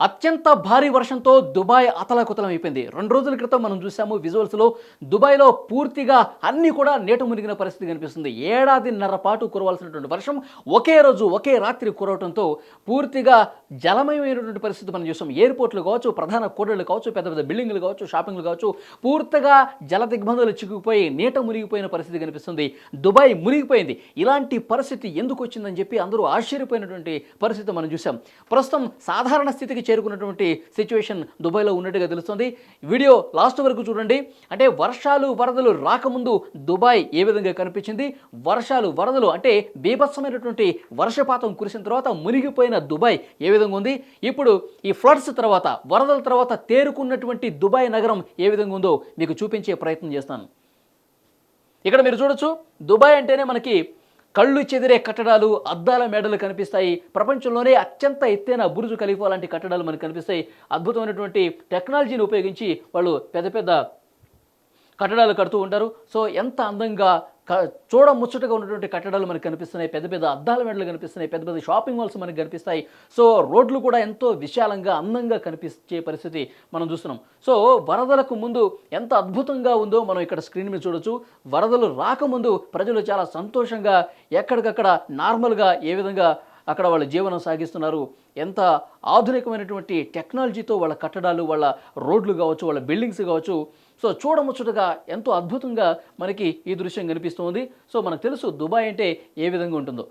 అత్యంత భారీ వర్షంతో దుబాయ్ అతలాకుతలం అయిపోయింది రెండు రోజుల క్రితం మనం చూసాము విజువల్స్లో దుబాయ్లో పూర్తిగా అన్నీ కూడా నీట మునిగిన పరిస్థితి కనిపిస్తుంది. ఏడాదిన్నర పాటు కురవాల్సినటువంటి వర్షం ఒకే రోజు ఒకే రాత్రి కురవడంతో పూర్తిగా జలమయమైనటువంటి పరిస్థితి మనం చూసాం ఎయిర్పోర్ట్లు కావచ్చు ప్రధాన కూడళ్ళు కావచ్చు పెద్ద పెద్ద బిల్డింగ్లు కావచ్చు షాపింగ్లు కావచ్చు పూర్తిగా జల దిగ్బంధాలు చిక్కుకుపోయి నీట మునిగిపోయిన పరిస్థితి కనిపిస్తుంది. దుబాయ్ మునిగిపోయింది. ఇలాంటి పరిస్థితి ఎందుకు వచ్చిందని చెప్పి అందరూ ఆశ్చర్యపోయినటువంటి పరిస్థితి మనం చూసాం ప్రస్తుతం సాధారణ స్థితికి చేరుకున్నటువంటి సిచ్యువేషన్ దుబాయ్లో ఉన్నట్టుగా తెలుస్తుంది. వీడియో లాస్ట్ వరకు చూడండి. అంటే వర్షాలు వరదలు రాకముందు దుబాయ్ ఏ విధంగా కనిపించింది? వర్షాలు వరదలు అంటే బీభత్సమైనటువంటి వర్షపాతం కురిసిన తర్వాత మునిగిపోయిన దుబాయ్ ఏ విధంగా ఉంది? ఇప్పుడు ఈ ఫ్లడ్స్ తర్వాత వరదల తర్వాత తేరుకున్నటువంటి దుబాయ్ నగరం ఏ విధంగా ఉందో మీకు చూపించే ప్రయత్నం చేస్తాను. ఇక్కడ మీరు చూడొచ్చు. దుబాయ్ అంటేనే మనకి కళ్ళు చెదిరే కట్టడాలు అద్దాల మేడలు కనిపిస్తాయి. ప్రపంచంలోనే అత్యంత ఎత్తైన బురుజు ఖలీఫా లాంటి కట్టడాలు మనకు కనిపిస్తాయి. అద్భుతమైనటువంటి టెక్నాలజీని ఉపయోగించి వాళ్ళు పెద్ద పెద్ద కట్టడాలు కడుతూ ఉంటారు. సో ఎంత అందంగా చూడ ముచ్చటగా ఉన్నటువంటి కట్టడాలు మనకు కనిపిస్తున్నాయి. పెద్ద పెద్ద అద్దాల మెడలు కనిపిస్తున్నాయి. పెద్ద పెద్ద షాపింగ్ మాల్స్ మనకు కనిపిస్తాయి. సో రోడ్లు కూడా ఎంతో విశాలంగా అందంగా కనిపించే పరిస్థితి మనం చూస్తున్నాం. సో వరదలకు ముందు ఎంత అద్భుతంగా ఉందో మనం ఇక్కడ స్క్రీన్ మీద చూడొచ్చు. వరదలు రాకముందు ప్రజలు చాలా సంతోషంగా ఎక్కడికక్కడ నార్మల్గా ఏ విధంగా అక్కడ వాళ్ళ జీవనం సాగిస్తున్నారు. ఎంత ఆధునికమైనటువంటి టెక్నాలజీతో వాళ్ళ కట్టడాలు వాళ్ళ రోడ్లు కావచ్చు వాళ్ళ బిల్డింగ్స్ కావచ్చు సో చూడముచ్చటగా ఎంతో అద్భుతంగా మనకి ఈ దృశ్యం కనిపిస్తుంది. సో మనకు తెలుసు దుబాయ్ అంటే ఏ విధంగా ఉంటుందో.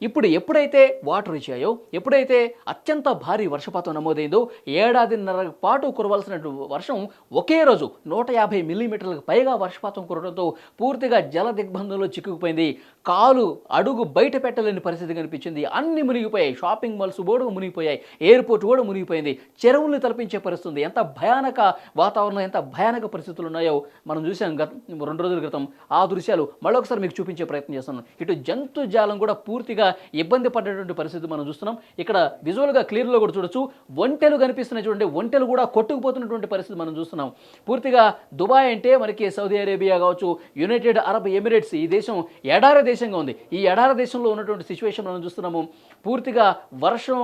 ఇప్పుడు ఎప్పుడైతే వాటర్ వచ్చాయో ఎప్పుడైతే అత్యంత భారీ వర్షపాతం నమోదైందో ఏడాదిన్నర పాటు కురవలసిన వర్షం ఒకే రోజు నూట యాభై మిల్లీమీటర్లకు పైగా వర్షపాతం కురవడంతో పూర్తిగా జల దిగ్బంధంలో చిక్కుకుపోయింది. కాలు అడుగు బయట పెట్టలేని పరిస్థితి కనిపించింది. అన్ని మునిగిపోయాయి. షాపింగ్ మాల్స్ కూడా మునిగిపోయాయి. ఎయిర్పోర్ట్ కూడా మునిగిపోయింది. చెరువుల్ని తలపించే పరిస్థితి ఎంత భయానక వాతావరణం ఎంత భయానక పరిస్థితులు ఉన్నాయో మనం చూసాం గత రెండు రోజుల క్రితం. ఆ దృశ్యాలు మళ్ళొకసారి మీకు చూపించే ప్రయత్నం చేస్తున్నాం ఇటు జంతు జాలం కూడా పూర్తిగా ఇబ్బంది పడేటువంటి పరిస్థితి మనం చూస్తున్నాం. ఇక్కడ విజువల్గా క్లియర్లో కూడా చూడొచ్చు. ఒంటెలు కనిపిస్తున్నాయి చూడండి. ఒంటెలు కూడా కొట్టుకుపోతున్నటువంటి పరిస్థితి మనం చూస్తున్నాం. పూర్తిగా దుబాయ్ అంటే మనకి సౌదీ అరేబియా కావచ్చు యునైటెడ్ అరబ్ ఎమిరేట్స్ ఈ దేశం ఎడార దేశంగా ఉంది. ఈ ఎడార దేశంలో ఉన్నటువంటి సిచ్యువేషన్ మనం చూస్తున్నాము. పూర్తిగా వర్షం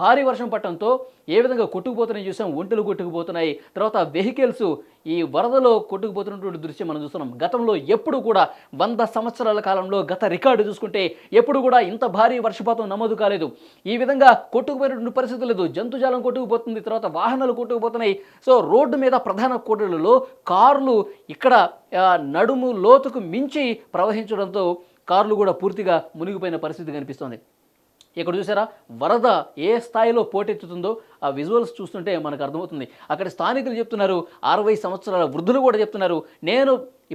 భారీ వర్షం పట్టడంతో ఏ విధంగా కొట్టుకుపోతున్నాయి చూసాం ఒంటెలు కొట్టుకుపోతున్నాయి. తర్వాత వెహికల్స్ ఈ వరదలో కొట్టుకుపోతున్నటువంటి దృశ్యం మనం చూస్తున్నాం. గతంలో ఎప్పుడు కూడా వంద సంవత్సరాల కాలంలో గత రికార్డు చూసుకుంటే ఎప్పుడు కూడా ఇంత భారీ వర్షపాతం నమోదు కాలేదు. ఈ విధంగా కొట్టుకుపోయినటువంటి పరిస్థితి లేదు. జంతుజాలం కొట్టుకుపోతుంది తర్వాత వాహనాలు కొట్టుకుపోతున్నాయి. సో రోడ్డు మీద ప్రధాన కూడలలో కార్లు ఇక్కడ నడుము లోతుకు మించి ప్రవహించడంతో కార్లు కూడా పూర్తిగా మునిగిపోయిన పరిస్థితి కనిపిస్తోంది. ఇక్కడ చూసారా వరద ఏ స్థాయిలో పోటెత్తుతుందో ఆ విజువల్స్ చూస్తుంటే మనకు అర్థమవుతుంది. అక్కడ స్థానికులు చెప్తున్నారు అరవై సంవత్సరాల వృద్ధులు కూడా చెప్తున్నారు నేను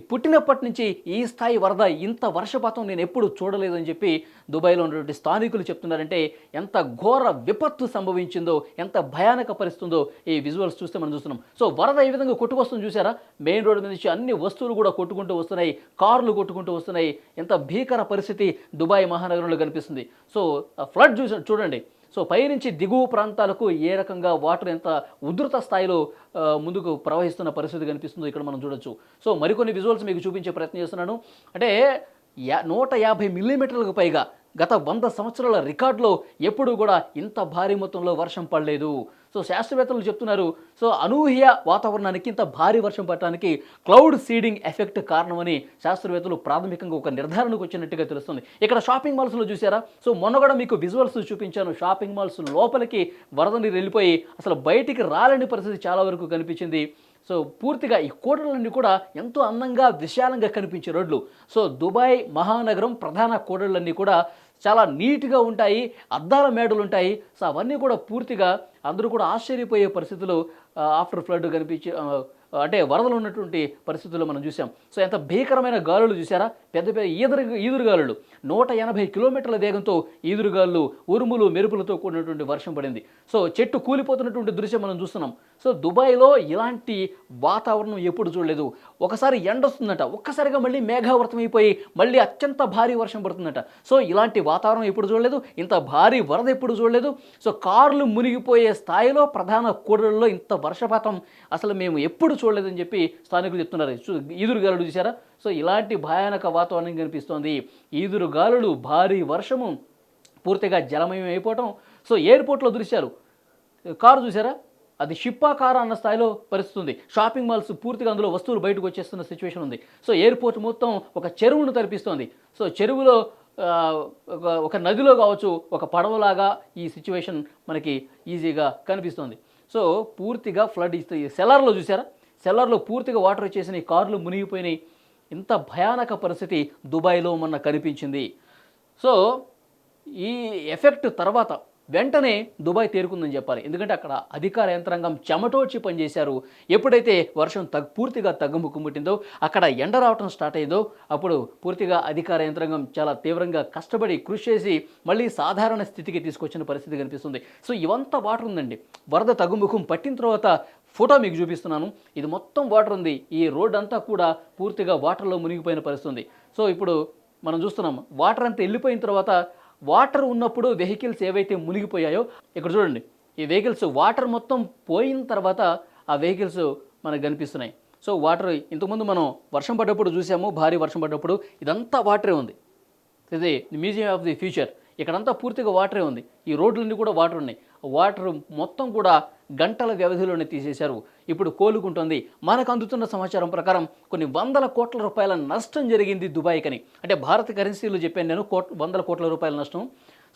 పుట్టినప్పటి నుంచి ఈ స్థాయి వరద ఇంత వర్షపాతం నేను ఎప్పుడు చూడలేదని చెప్పి దుబాయ్లో ఉన్నటువంటి స్థానికులు చెప్తున్నారంటే ఎంత ఘోర విపత్తు సంభవించిందో ఎంత భయానక పరిస్థితుందో ఈ విజువల్స్ చూస్తే మనం చూస్తున్నాం. సో వరద ఏ విధంగా కొట్టుకొస్తుంది చూసారా మెయిన్ రోడ్డు మీద నుంచి అన్ని వస్తువులు కూడా కొట్టుకుంటూ వస్తున్నాయి కార్లు కొట్టుకుంటూ వస్తున్నాయి. ఎంత భీకర పరిస్థితి దుబాయ్ మహానగరంలో కనిపిస్తుంది. సో ఫ్లడ్ చూసి చూడండి. సో పైనుంచి దిగువ ప్రాంతాలకు ఏ రకంగా వాటర్ ఎంత ఉధృత స్థాయిలో ముందుకు ప్రవహిస్తున్న పరిస్థితి కనిపిస్తుందో ఇక్కడ మనం చూడొచ్చు. సో మరికొన్ని విజువల్స్ మీకు చూపించే ప్రయత్నం చేస్తున్నాను. అంటే యా నూట యాభై మిల్లీమీటర్లకు పైగా గత వంద సంవత్సరాల రికార్డులో ఎప్పుడూ కూడా ఇంత భారీ మొత్తంలో వర్షం పడలేదు. సో శాస్త్రవేత్తలు చెప్తున్నారు సో అనూహ్య వాతావరణానికి ఇంత భారీ వర్షం పడటానికి క్లౌడ్ సీడింగ్ ఎఫెక్ట్ కారణమని శాస్త్రవేత్తలు ప్రాథమికంగా ఒక నిర్ధారణకు వచ్చినట్టుగా తెలుస్తుంది. ఇక్కడ షాపింగ్ మాల్స్లో చూసారా సో మొన్న కూడా మీకు విజువల్స్ చూపించాను. షాపింగ్ మాల్స్ లోపలికి వరద నీరు వెళ్ళిపోయి అసలు బయటికి రాలేని పరిస్థితి చాలా వరకు కనిపించింది. సో పూర్తిగా ఈ కూడళ్ళన్నీ కూడా ఎంతో అందంగా విశాలంగా కనిపించే రోడ్లు. సో దుబాయ్ మహానగరం ప్రధాన కూడళ్ళన్నీ కూడా చాలా నీట్గా ఉంటాయి అద్దాల మేడలు ఉంటాయి. సో అవన్నీ కూడా పూర్తిగా అందరూ కూడా ఆశ్చర్యపోయే పరిస్థితులు ఆఫ్టర్ ఫ్లడ్ కనిపించి అంటే వరదలు ఉన్నటువంటి పరిస్థితుల్లో మనం చూసాం. సో ఎంత భీకరమైన గాలులు చూసారా? పెద్ద పెద్ద ఈదురు ఈదురుగాలులు. నూట ఎనభై కిలోమీటర్ల వేగంతో ఈదురుగాలు ఉరుములు మెరుపులతో కూడినటువంటి వర్షం పడింది. సో చెట్టు కూలిపోతున్నటువంటి దృశ్యం మనం చూస్తున్నాం. సో దుబాయ్లో ఇలాంటి వాతావరణం ఎప్పుడు చూడలేదు. ఒకసారి ఎండ వస్తుందట. ఒక్కసారిగా మళ్ళీ మేఘావృతం అయిపోయి మళ్ళీ అత్యంత భారీ వర్షం పడుతుందట. సో ఇలాంటి వాతావరణం ఎప్పుడు చూడలేదు ఇంత భారీ వరద ఎప్పుడు చూడలేదు. సో కార్లు మునిగిపోయే స్థాయిలో ప్రధాన కూడళ్ళలో ఇంత వర్షపాతం అసలు మేము ఎప్పుడు చూడలేదని చెప్పి స్థానికులు చెప్తున్నారు. చూ- ఈదురు చూసారా సో ఇలాంటి భయానక వాతావరణం కనిపిస్తోంది. ఈదురుగాలులు భారీ వర్షము పూర్తిగా జలమయం అయిపోవటం. సో ఎయిర్పోర్ట్లో దృశ్యాలు. కారు చూసారా అది షిప్పా కారు అన్న స్థాయిలో పరిస్థితుంది షాపింగ్ మాల్స్ పూర్తిగా అందులో వస్తువులు బయటకు వచ్చేస్తున్న సిచ్యువేషన్ ఉంది. సో ఎయిర్పోర్ట్ మొత్తం ఒక చెరువును తరిపిస్తోంది. సో చెరువులో ఒక నదిలో కావచ్చు ఒక పడవలాగా ఈ సిచ్యువేషన్ మనకి ఈజీగా కనిపిస్తుంది. సో పూర్తిగా ఫ్లడ్ ఇస్తే సెల్లార్లో చూసారా? సెల్లార్లో పూర్తిగా వాటర్ వచ్చేసిన ఈ కార్లు మునిగిపోయినాయి. ఇంత భయానక పరిస్థితి దుబాయ్లో మొన్న కనిపించింది. సో ఈ ఎఫెక్ట్ తర్వాత వెంటనే దుబాయ్ తేరుకుందని చెప్పాలి. ఎందుకంటే అక్కడ అధికార యంత్రాంగం చెమటోడ్చి పనిచేశారు. ఎప్పుడైతే వర్షం తగ్ పూర్తిగా తగ్గుముక్కుముట్టిందో అక్కడ ఎండ రావటం స్టార్ట్ అయిందో అప్పుడు పూర్తిగా అధికార యంత్రాంగం చాలా తీవ్రంగా కష్టపడి కృషి చేసి మళ్ళీ సాధారణ స్థితికి తీసుకొచ్చిన పరిస్థితి కనిపిస్తుంది. సో ఇవంతా వాటర్ ఉందండి. వరద తగ్గుముఖం పట్టిన తర్వాత ఫోటో మీకు చూపిస్తున్నాను. ఇది మొత్తం వాటర్ ఉంది. ఈ రోడ్ అంతా కూడా పూర్తిగా వాటర్లో మునిగిపోయిన పరిస్థితి ఉంది. సో ఇప్పుడు మనం చూస్తున్నాం. వాటర్ అంతా వెళ్ళిపోయిన తర్వాత వాటర్ ఉన్నప్పుడు వెహికల్స్ ఏవైతే మునిగిపోయాయో ఇక్కడ చూడండి ఈ వెహికల్స్ వాటర్ మొత్తం పోయిన తర్వాత ఆ వెహికల్స్ మనకు కనిపిస్తున్నాయి. సో వాటర్ ఇంతకుముందు మనం వర్షం పడ్డప్పుడు చూసాము భారీ వర్షం పడ్డప్పుడు ఇదంతా వాటరే ఉంది. ఇది మ్యూజియం ఆఫ్ ది ఫ్యూచర్ ఇక్కడంతా పూర్తిగా వాటరే ఉంది. ఈ రోడ్లన్నీ కూడా వాటర్ ఉన్నాయి. వాటర్ మొత్తం కూడా గంటల వ్యవధిలోనే తీసేశారు. ఇప్పుడు కోలుకుంటుంది. మనకు అందుతున్న సమాచారం ప్రకారం కొన్ని వందల కోట్ల రూపాయల నష్టం జరిగింది దుబాయ్కని అంటే భారత కరెన్సీలో చెప్పాను నేను కోట్ వందల కోట్ల రూపాయల నష్టం.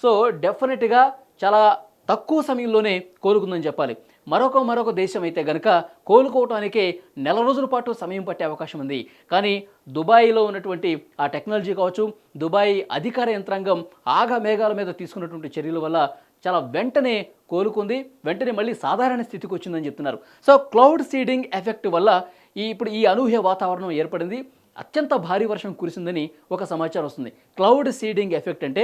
సో డెఫినెట్గా చాలా తక్కువ సమయంలోనే కోలుకుందని చెప్పాలి. మరొక మరొక దేశం అయితే గనుక కోలుకోవటానికే నెల రోజుల పాటు సమయం పట్టే అవకాశం ఉంది. కానీ దుబాయ్లో ఉన్నటువంటి ఆ టెక్నాలజీ కావచ్చు దుబాయ్ అధికార యంత్రాంగం ఆగ మేఘాల మీద తీసుకున్నటువంటి చర్యల వల్ల చాలా వెంటనే కోలుకుంది వెంటనే మళ్ళీ సాధారణ స్థితికి వచ్చిందని చెప్తున్నారు. సో క్లౌడ్ సీడింగ్ ఎఫెక్ట్ వల్ల ఈ ఇప్పుడు ఈ అనూహ్య వాతావరణం ఏర్పడింది. అత్యంత భారీ వర్షం కురిసిందని ఒక సమాచారం వస్తుంది. క్లౌడ్ సీడింగ్ ఎఫెక్ట్ అంటే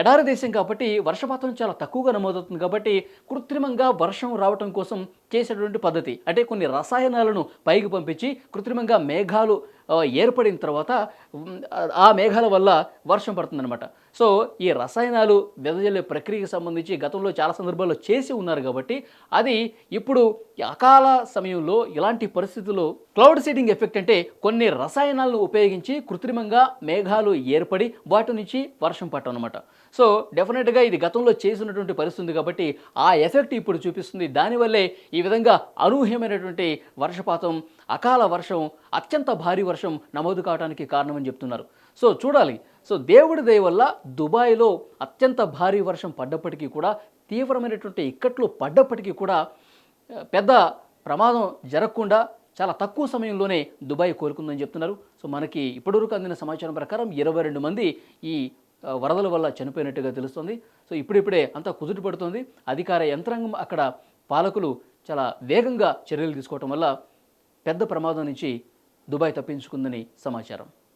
ఎడారి దేశం కాబట్టి వర్షపాతం చాలా తక్కువగా నమోదవుతుంది కాబట్టి కృత్రిమంగా వర్షం రావటం కోసం చేసేటువంటి పద్ధతి. అంటే కొన్ని రసాయనాలను పైకి పంపించి కృత్రిమంగా మేఘాలు ఏర్పడిన తర్వాత ఆ మేఘాల వల్ల వర్షం పడుతుందన్నమాట. సో ఈ రసాయనాలు వెదజల్లే ప్రక్రియకి సంబంధించి గతంలో చాలా సందర్భాల్లో చేసి ఉన్నారు కాబట్టి అది ఇప్పుడు అకాల సమయంలో ఇలాంటి పరిస్థితుల్లో క్లౌడ్ సీడింగ్ ఎఫెక్ట్ అంటే కొన్ని రసాయనాలను ఉపయోగించి కృత్రిమంగా మేఘాలు ఏర్పడి వాటి నుంచి వర్షం పట్టం అనమాట సో డెఫినెట్గా ఇది గతంలో చేసినటువంటి పరిస్థితి ఉంది కాబట్టి ఆ ఎఫెక్ట్ ఇప్పుడు చూపిస్తుంది. దానివల్లే ఈ విధంగా అనూహ్యమైనటువంటి వర్షపాతం అకాల వర్షం అత్యంత భారీ వర్షం నమోదు కావడానికి కారణమని చెప్తున్నారు. సో చూడాలి. సో దేవుడి దయ వల్ల దుబాయ్లో అత్యంత భారీ వర్షం పడ్డప్పటికీ కూడా తీవ్రమైనటువంటి ఇక్కట్లు పడ్డప్పటికీ కూడా పెద్ద ప్రమాదం జరగకుండా చాలా తక్కువ సమయంలోనే దుబాయ్ కోలుకుందని చెప్తున్నారు. సో మనకి ఇప్పటివరకు అందిన సమాచారం ప్రకారం ఇరవై రెండు మంది ఈ వరదల వల్ల చనిపోయినట్టుగా తెలుస్తుంది. సో ఇప్పుడిప్పుడే అంతా కుదుటి పడుతుంది. అధికార యంత్రాంగం అక్కడ పాలకులు చాలా వేగంగా చర్యలు తీసుకోవటం వల్ల పెద్ద ప్రమాదం నుంచి దుబాయ్ తప్పించుకుందని సమాచారం.